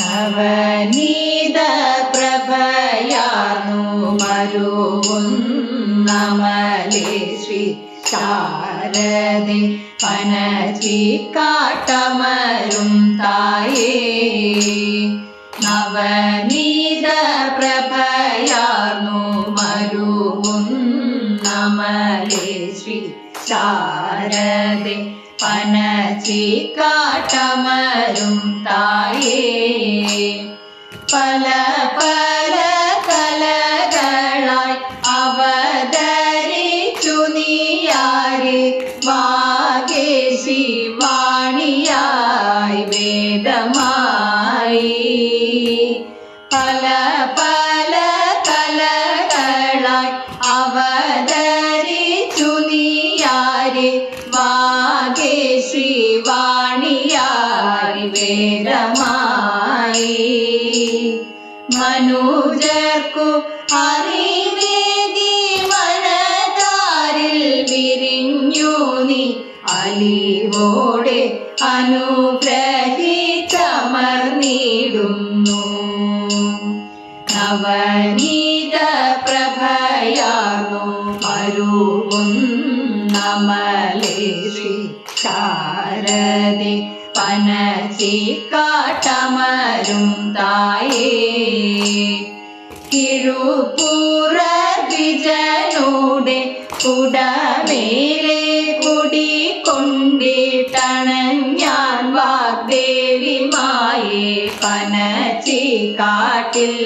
നവനീത പ്രഭയാർന്നു മരുവുന്നമലേ ശ്രീ ശാരദെ പനചി കാട്ടമരും തായേ. നവനീത പ്രഭയാർന്നു മരുവുന്നമലേ ശ്രീ ശാരദെ പനചി കാട്ടമരും തായേ. പല പല കലകളായി അവതരിച്ചു നീയാരി വാഗേശി വാണിയായി വേദമായി. പല പല കലകളായി അവതരിച്ചു വാഗേശി വാണിയായി വേദമായി. മനുജർക്കു അറിവേകി മനതാരിൽ വിരിഞ്ഞു നീ. അലിവോടെ അനുഗ്രഹിച്ചമർന്നിടുന്നു നവനീത പ്രഭയാർന്നു മരുകുന്നമലേ ശ്രീ ശാരദെ പനചി കാട്ടമരും തായേ. കിഴുപൂറ വിജനോടെ കുടമേലെ കുടി കൊണ്ടിട്ടണഞ്ഞാൻ വാഗ്ദേവിമായെ പനച്ചി കാട്ടിൽ.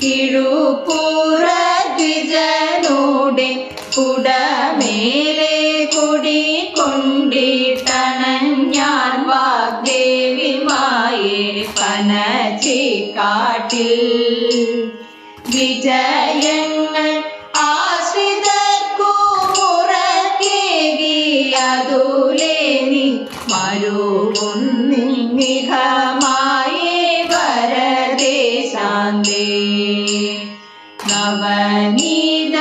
കിഴുപൂറ ദ്വിജനോടെ കുടമേലെ കുടി കൊണ്ടിട്ടണഞ്ഞാൻ വാഗ്ദേവിമായെ പനച്ചി കാട്ടിൽ വിജയങ്ങൾ ആശ്രിതർക്കു മുറക്കേകി അതുലേ നീ മരുകുന്നിഹമായേ വരദേ ीद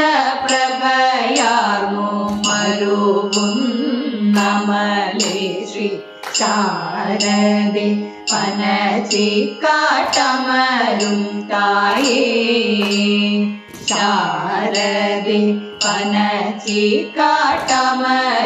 प्रभया नमले श्री सारदे पनसि काटमरुन्ताये सारदे पनसि काटमरुन्ताये